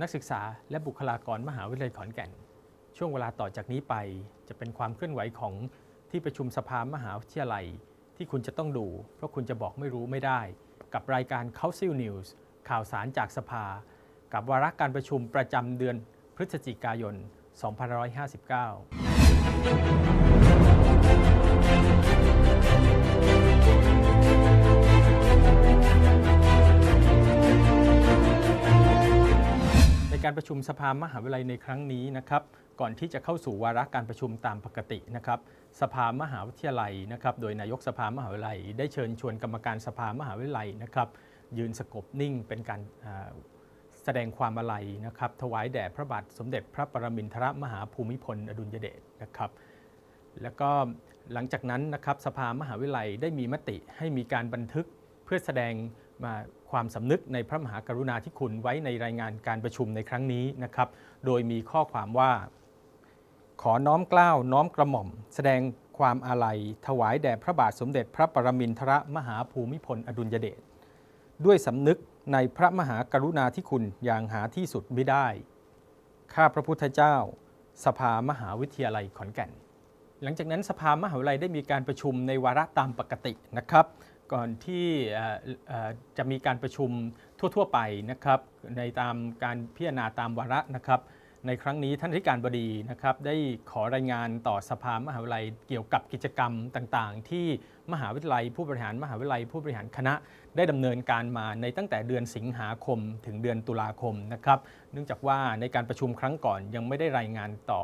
นักศึกษาและบุคลากรมหาวิทยาลัยขอนแก่น ช่วงเวลาต่อจากนี้ไป จะเป็นความเคลื่อนไหวของที่ประชุมสภามหาวิทยาลัย ที่คุณจะต้องดู เพราะคุณจะบอกไม่รู้ไม่ได้ กับรายการ Council News ข่าวสารจากสภา กับวาระการประชุมประจำเดือนพฤศจิกายน 2559 การประชุมสภามหาวิทยาลัยในครั้งนี้นะครับก่อนที่จะเข้าสู่วาระการประชุมตามปกตินะครับสภามหาวิทยาลัยนะครับโดยนายกสภามหาวิทยาลัย ได้เชิญชวนกรรมการสภามหาวิทยาลัยนะครับยืนสกบนิ่งเป็นการแสดงความอาลัยนะครับถวายแด่พระบาทสมเด็จพระปรมินทรมหาภูมิพลอดุลยเดชนะครับแล้วก็หลังจากนั้นนะครับสภามหาวิทยาลัยได้มีมติให้มีการบันทึกเพื่อแสดงมา ความสำนึกในพระมหากรุณาธิคุณไว้ในรายงานการประชุมในครั้งนี้นะครับ โดยมีข้อความว่า ขอน้อมเกล้าวน้อมกระหม่อม แสดงความอาลัย ถวายแด่พระบาทสมเด็จพระปรมินทรมหาภูมิพลอดุลยเดชด้วยสำนึกในพระมหากรุณาธิคุณอย่างหาที่สุดไม่ได้ ข้าพระพุทธเจ้า สภามหาวิทยาลัยขอนแก่น หลังจากนั้นสภามหาวิทยาลัยได้มีการประชุมในวาระตามปกตินะครับ ก่อนที่จะมีการประชุมทั่วๆไปนะครับในตามการพิจารณาตามวาระนะครับ ในครั้งนี้ท่านอธิการบดีนะครับได้ขอรายงานต่อสภามหาวิทยาลัยเกี่ยวกับกิจกรรมต่างๆ ที่มหาวิทยาลัยผู้บริหารมหาวิทยาลัยผู้บริหารคณะ ได้ดำเนินการมาในตั้งแต่เดือนสิงหาคมถึงเดือนตุลาคมนะครับเนื่องจากว่าในการประชุมครั้งก่อนยังไม่ได้รายงานต่อ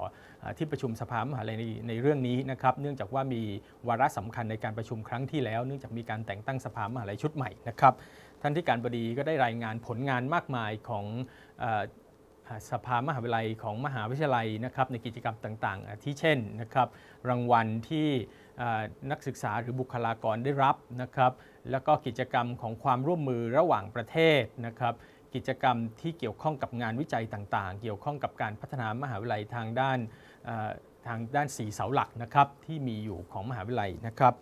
ที่ประชุมสภามหาวิทยาลัยในในเรื่องนี้นะครับเนื่องจากว่ามีวาระสำคัญในการประชุมครั้งที่แล้ว เนื่องจากมีการแต่งตั้งสภามหาวิทยาลัยชุดใหม่นะครับท่านที่การบดีก็ได้รายงานผลงานมากมายของ สภามหาวิทยาลัยของมหาวิทยาลัยนะครับในกิจกรรมต่างๆ ที่เช่นนะครับรางวัลที่นักศึกษาหรือบุคลากรได้รับนะครับแล้วก็กิจกรรมของความร่วมมือระหว่างประเทศนะครับกิจกรรมที่เกี่ยวข้องกับงานวิจัยต่างๆ เกี่ยวข้องกับการพัฒนามหาวิทยาลัยทางด้านทางด้านสีเสาหลักนะครับที่มีอยู่ของมหาวิทยาลัยนะครับ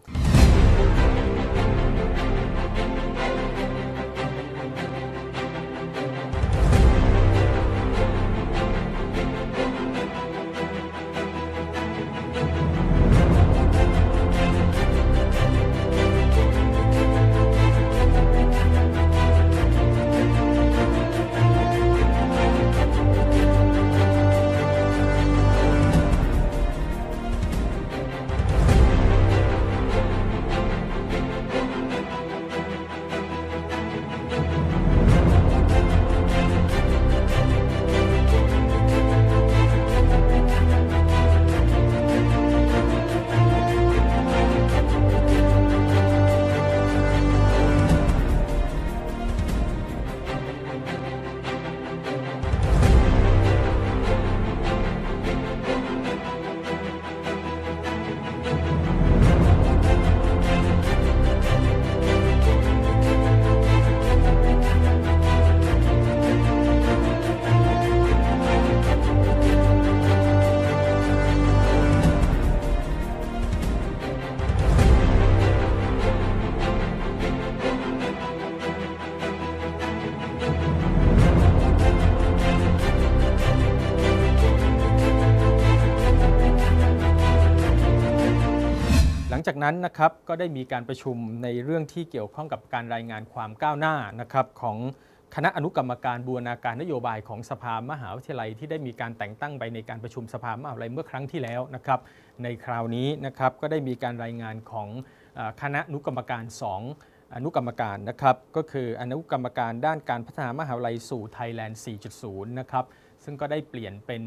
จากนั้นนะครับก็ได้มีการประชุมในเรื่องที่เกี่ยวข้องกับการรายงานความก้าวหน้านะครับของคณะอนุกรรมการบูรณาการนโยบายของสภามหาวิทยาลัยที่ได้มีการแต่งตั้งไปในการประชุมสภามหาวิทยาลัยเมื่อครั้งที่แล้วนะครับ ในคราวนี้นะครับก็ได้มีการรายงานของคณะอนุกรรมการ 2 อนุกรรมการนะครับก็คืออนุกรรมการด้านการพัฒนามหาวิทยาลัยสู่ไทยแลนด์ 4.0 นะครับ ซึ่งก็ได้เปลี่ยนเป็น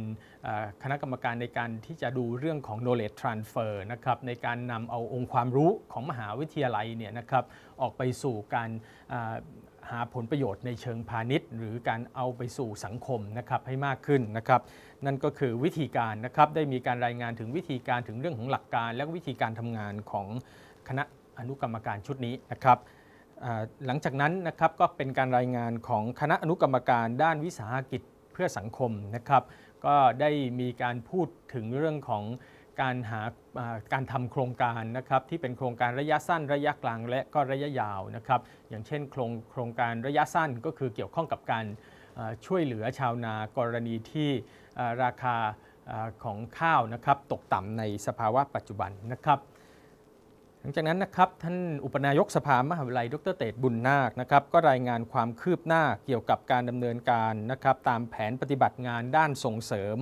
คณะกรรมการในการที่จะดูเรื่องของ knowledge transfer นะครับในการนำเอาองค์ความรู้ของมหาวิทยาลัยเนี่ยนะครับออกไปสู่การหาผลประโยชน์ในเชิงพาณิชย์ หรือการเอาไปสู่สังคมนะครับให้มากขึ้นนะครับนั่นก็คือวิธีการนะครับได้มีการรายงานถึงวิธีการถึงเรื่องของหลักการ และวิธีการทำงานของคณะอนุกรรมการชุดนี้นะครับหลังจากนั้นนะครับก็เป็นการรายงานของคณะอนุกรรมการด้านวิสาหกิจ พื่อสังคมนะครับ ก็ได้มีการพูดถึงเรื่องของการหาการทำโครงการนะครับที่เป็นโครงการระยะสั้นระยะกลางและก็ระยะยาวนะครับอย่างเช่นโครงโครงการระยะสั้นก็คือเกี่ยวข้องกับการช่วยเหลือชาวนากรณีที่ราคาของข้าวนะครับตกต่ำในสภาวะปัจจุบันนะครับ หลังจากนั้นนะครับท่านอุปนายกสภามหาวิทยาลัยดรเตชบุญนาคนะครับก็รายงานความคืบหน้าเกี่ยวกับการดำเนินการนะครับตามแผนปฏิบัติงานด้านส่งเสริม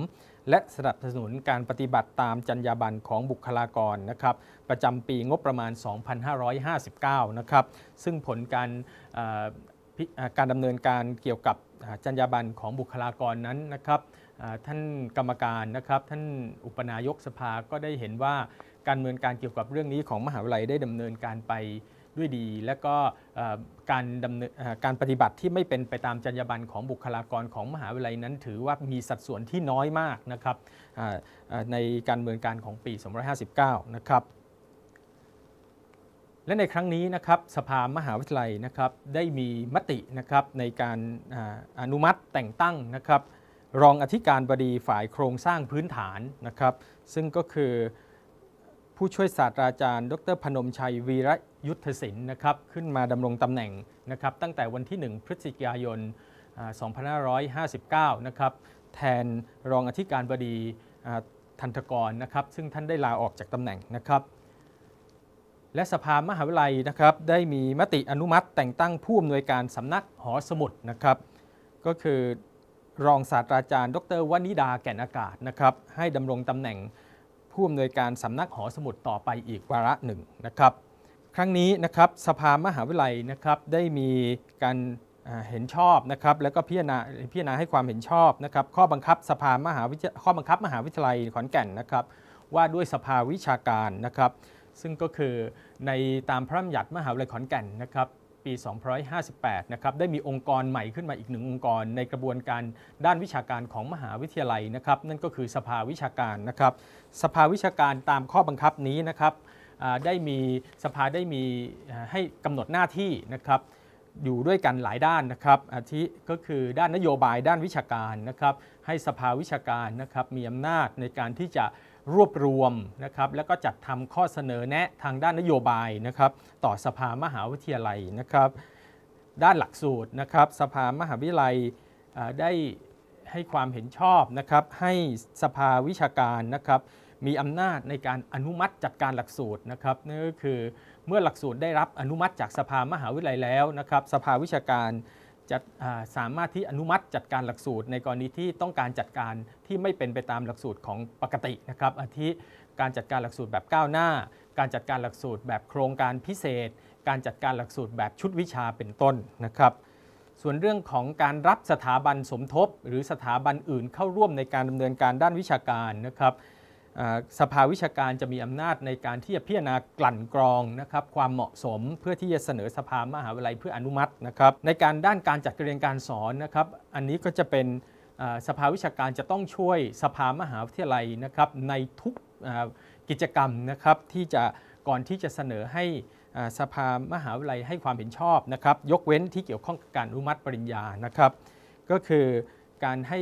และสนับสนุนการปฏิบัติตามจรรยาบรรณของบุคลากรนะครับประจำปีงบประมาณ 2559 นะครับซึ่งผลการการดำเนินการเกี่ยวกับจรรยาบรรณของบุคลากรนั้นนะครับท่านกรรมการนะครับท่านอุปนายกสภาก็ได้เห็นว่า การดำเนินการเกี่ยวกับเรื่องนี้ของมหาวิทยาลัยได้ดำเนินการไปด้วยดี และก็การดำเนินการปฏิบัติที่ไม่เป็นไปตามจรรยาบรรณของบุคลากรของมหาวิทยาลัยนั้น ถือว่ามีสัดส่วนที่น้อยมากนะครับในการดำเนินการของปี2559 นะครับและในครั้งนี้นะครับสภามหาวิทยาลัยนะครับได้มีมตินะครับในการอนุมัติแต่งตั้งนะครับรองอธิการบดีฝ่ายโครงสร้างพื้นฐานนะครับ ซึ่งก็คือ ผู้ช่วยศาสตราจารย์ ดรพนมชัยวีระยุทธศิลป์นะครับขึ้นมาดำรงตำแหน่งนะครับตั้งแต่วันที่ 1 พฤศจิกายนอ่า2559 นะครับแทนรองอธิการบดีทันทกรนะครับซึ่งท่านได้ลาออกจากตำแหน่งนะครับ และสภามหาวิทยาลัยนะครับได้มีมติอนุมัติแต่งตั้งผู้อำนวยการสำนักหอสมุดนะครับ ก็คือรองศาสตราจารย์ ดรวนิดาแก่นอากาศนะครับให้ดำรงตำแหน่ง ผู้อำนวยการสำนักหอสมุดต่อไปอีกวาระหนึ่งนะครับ ครั้งนี้นะครับสภามหาวิทยาลัยนะครับได้มีการเห็นชอบนะครับแล้วก็พิจารณาพิจารณาให้ความเห็นชอบนะครับข้อบังคับสภามหาวิทยาข้อบังคับมหาวิทยาลัยขอนแก่นนะครับว่าด้วยสภาวิชาการนะครับ ซึ่งก็คือในตามพระราชบัญญัติมหาวิทยาลัยขอนแก่นนะครับ ปี 2558 นะครับ ได้มีองค์กรใหม่ขึ้นมาอีกหนึ่งองค์กร ในกระบวนการด้านวิชาการของมหาวิทยาลัยนะครับ นั่นก็คือสภาวิชาการนะครับ สภาวิชาการตามข้อบังคับนี้นะครับได้มีสภาได้มีให้กำหนดหน้าที่นะครับอยู่ด้วยกันหลายด้านนะครับอาทิก็คือด้านนโยบายด้านวิชาการนะครับ ให้สภาวิชาการนะครับมีอำนาจในการที่จะ รวบรวมนะครับแล้วก็จัดทำข้อเสนอแนะทางด้านนโยบายนะครับต่อสภามหาวิทยาลัยนะครับด้านหลักสูตรนะครับสภามหาวิทยาลัยได้ให้ความเห็นชอบนะครับให้สภาวิชาการนะครับมีอำนาจในการอนุมัติจัดการหลักสูตรนะครับนั่นก็คือเมื่อหลักสูตรได้รับอนุมัติจากสภามหาวิทยาลัยแล้วนะครับสภาวิชาการ จะสามารถที่อนุมัติจัดการหลักสูตร ในกรณีที่ต้องการจัดการที่ไม่เป็นไปตามหลักสูตรของปกตินะครับอาทิการจัดการหลักสูตรแบบก้าวหน้า การจัดการหลักสูตรแบบโครงการพิเศษ การจัดการหลักสูตรแบบชุดวิชาเป็นต้นนะครับ ส่วนเรื่องของการรับสถาบันสมทบ หรือสถาบันอื่นเข้าร่วมในการดำเนินการด้านวิชาการนะครับ สภาวิชาการจะมีอำนาจในการที่จะพิจารณากลั่นกรองนะครับความเหมาะสมเพื่อที่จะเสนอสภามหาวิทยาลัยเพื่ออนุมัตินะครับในการด้านการจัดการเรียนการสอนนะครับ อันนี้ก็จะเป็นสภาวิชาการจะต้องช่วยสภามหาวิทยาลัยนะครับในทุกกิจกรรมนะครับที่จะก่อนที่จะเสนอให้สภามหาวิทยาลัยให้ความเห็นชอบนะครับ ยกเว้นที่เกี่ยวข้องกับการอนุมัติปริญญานะครับ ก็คือ การให้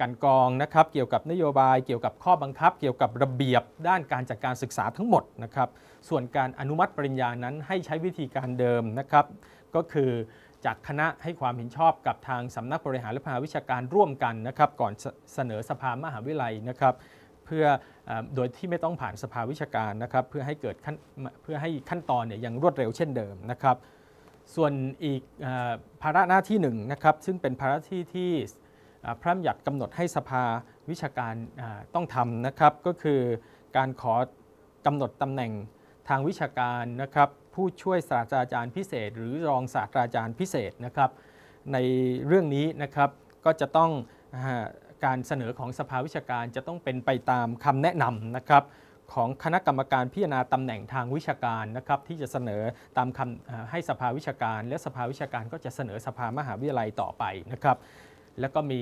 การกองนะครับเกี่ยวกับนโยบายเกี่ยวกับข้อบังคับ เกี่ยวกับระเบียบด้านการจัดการศึกษาทั้งหมดนะครับส่วนการอนุมัติปริญญานั้นให้ใช้วิธีการเดิมนะครับก็คือจากคณะให้ความเห็นชอบกับทางสำนักบริหารและภาวิชาการร่วมกันนะครับก่อนเสนอสภามหาวิทยาลัยนะครับเพื่อโดยที่ไม่ต้องผ่านสภาวิชาการนะครับเพื่อให้เกิดขั้นเพื่อให้ขั้นตอนเนี่ยยังรวดเร็วเช่นเดิมนะครับส่วนอีกภาระหน้าที่หนึ่งนะครับซึ่งเป็นภาระที่ที่ พระราชบัญญัติกำหนดให้สภาวิชาการต้องทำนะครับ ก็คือการขอกำหนดตำแหน่งทางวิชาการนะครับผู้ช่วยศาสตราจารย์พิเศษ หรือรองศาสตราจารย์พิเศษนะครับ ในเรื่องนี้นะครับก็จะต้องอการเสนอของสภาวิชาการจะต้องเป็นไปตามคำแนะนำนะครับของคณะกรรมการพิจารณาตำแหน่งทางวิชาการนะครับที่จะเสนอตามคำให้สภาวิชาการ และสภาวิชาการก็จะเสนอสภามหาวิทยาลัยต่อไปนะครับ แล้วก็มี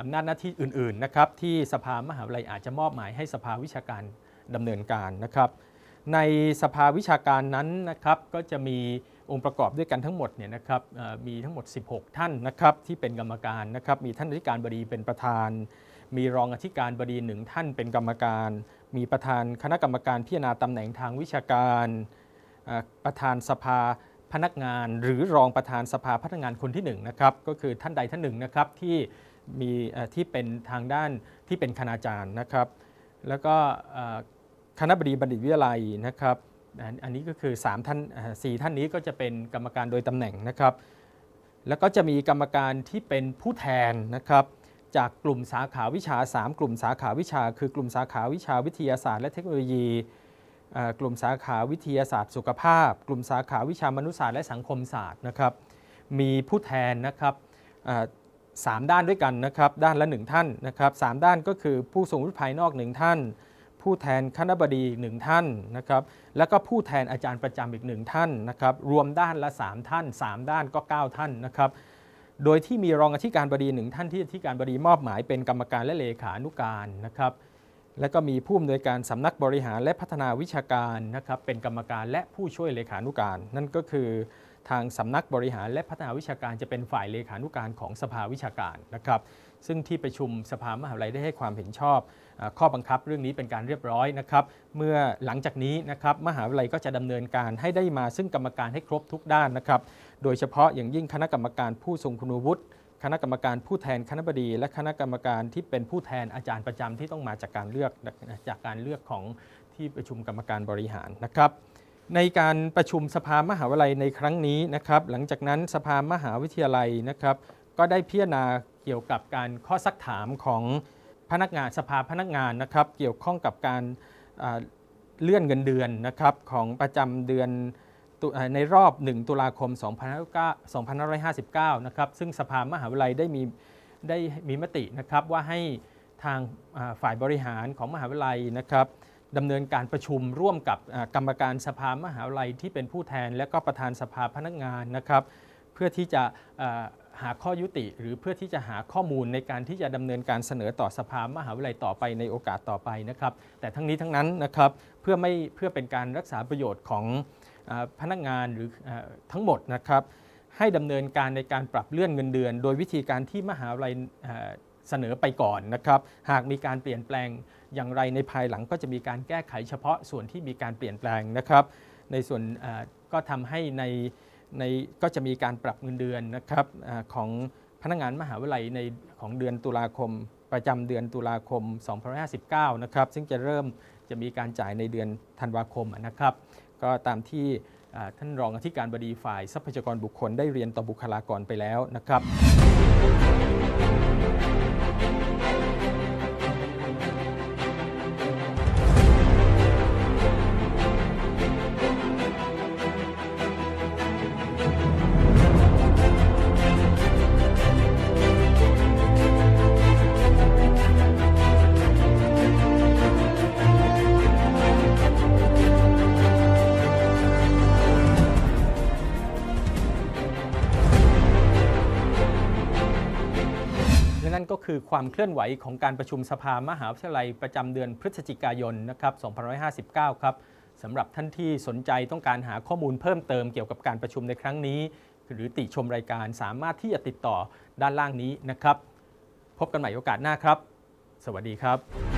อำนาจหน้าที่อื่นๆนะครับที่สภามหาวิทยาลัยอาจจะมอบหมายให้สภาวิชาการดำเนินการนะครับ ในสภาวิชาการนั้นนะครับก็จะมีองค์ประกอบด้วยกันทั้งหมดเนี่ยนะครับมีทั้งหมด 16 ท่านนะครับที่เป็นกรรมการนะครับมีท่านอธิการบดีเป็นประธาน มีรองอธิการบดีหนึ่งท่านเป็นกรรมการ มีประธานคณะกรรมการพิจารณาตำแหน่งทางวิชาการ ประธานสภา นักงานหรือรองประธานสภาพนักงานคนที่หนึ่งนะครับก็คือท่านใดท่านหนึ่งนะครับที่มีที่เป็นทางด้านที่เป็นคณาจารย์นะครับ แล้วก็คณะบดีบัณฑิตวิทยาลัยนะครับอันนี้ก็คือ3ท่านเอ่อสี่ท่านนี้ก็จะเป็นกรรมการโดยตำแหน่งนะครับ แล้วก็จะมีกรรมการที่เป็นผู้แทนนะครับจากกลุ่มสาขาวิชา 3 กลุ่มสาขาวิชา คือกลุ่มสาขาวิชาวิทยาศาสตร์และเทคโนโลยี กลุ่มสาขาวิทยาศาสตร์สุขภาพ กลุ่มสาขาวิชามนุษยศาสตร์และสังคมศาสตร์นะครับ มีผู้แทนนะครับสามด้านด้วยกันนะครับ ด้านละหนึ่งท่านนะครับสามด้านก็คือผู้ทรงวุฒิภายนอกหนึ่งท่าน ผู้แทนคณบดีหนึ่งท่านนะครับ แล้วก็ผู้แทนอาจารย์ประจำอีกหนึ่งท่านนะครับ รวมด้านละ 3 ท่าน 3 ด้านก็ 9 ท่านนะครับ โดยที่มีรองอธิการบดีหนึ่งท่านที่อธิการบดีมอบหมายเป็นกรรมการและเลขานุการนะครับ และก็มีผู้อำนวยการสำนักบริหารและพัฒนาวิชาการนะครับเป็นกรรมการและผู้ช่วยเลขานุการ นั่นก็คือทางสำนักบริหารและพัฒนาวิชาการจะเป็นฝ่ายเลขานุการของสภาวิชาการนะครับ ซึ่งที่ประชุมสภามหาวิทยาลัยได้ให้ความเห็นชอบอข้อบังคับเรื่องนี้เป็นการเรียบร้อยนะครับ เมื่อหลังจากนี้นะครับมหาวิทยาลัยก็จะดำเนินการให้ได้มาซึ่งกรรมการให้ครบทุกด้านนะครับ โดยเฉพาะอย่างยิ่งคณะกรรมการผู้ทรงคุณวุฒิ คณะกรรมการผู้แทนคณะบดี และคณะกรรมการที่เป็นผู้แทนอาจารย์ประจำที่ต้องมาจากการเลือกจากการเลือกของที่ประชุมกรรมการบริหารนะครับ ในการประชุมสภามหาวิทยาลัยในครั้งนี้นะครับ หลังจากนั้นสภามหาวิทยาลัยนะครับ ก็ได้พิจารณาเกี่ยวกับการข้อซักถามของพนักงานสภาพนักงานนะครับ เกี่ยวข้องกับการเลื่อนเงินเดือนนะครับของประจำเดือน ในรอบ 1 ตุลาคม 2559 นะครับ ซึ่งสภามหาวิทยาลัยได้มีได้มีมตินะครับว่าให้ทางฝ่ายบริหารของมหาวิทยาลัยนะครับดำเนินการประชุมร่วมกับกรรมการสภามหาวิทยาลัยที่เป็นผู้แทน และก็ประธานสภาพนักงานนะครับ เพื่อที่จะหาข้อยุติ หรือเพื่อที่จะหาข้อมูลในการที่จะดำเนินการเสนอต่อสภามหาวิทยาลัยต่อไปในโอกาสต่อไปนะครับ แต่ทั้งนี้ทั้งนั้นนะครับเพื่อไม่เพื่อเป็นการรักษาประโยชน์ของ พนักงานหรือทั้งหมดนะครับให้ดำเนินการในการปรับเลื่อนเงินเดือน โดยวิธีการที่มหาวิทยาลัยเสนอไปก่อนนะครับ หากมีการเปลี่ยนแปลงอย่างไรในภายหลังก็จะมีการแก้ไขเฉพาะส่วนที่มีการเปลี่ยนแปลงนะครับ ในส่วนก็ทำให้ในในก็จะมีการปรับเงินเดือนนะครับอของพนักงานมหาวิทยาลัยในของเดือนตุลาคม ประจำเดือนตุลาคม 2559 นะครับ ซึ่งจะเริ่มจะมีการจ่ายในเดือนธันวาคมนะครับ ก็ตามที่ท่านรองอธิการบดีฝ่ายทรัพยากรบุคคลได้เรียนต่อบุคลากรไปแล้วนะครับ ก็คือความเคลื่อนไหวของการประชุมสภามหาวิทยาลัยประจำเดือนพฤศจิกายนนะครับ2559 ครับสำหรับท่านที่สนใจต้องการหาข้อมูลเพิ่มเติมเกี่ยวกับการประชุมในครั้งนี้ หรือติชมรายการสามารถที่จะติดต่อด้านล่างนี้นะครับ พบกันใหม่โอกาสหน้าครับ สวัสดีครับ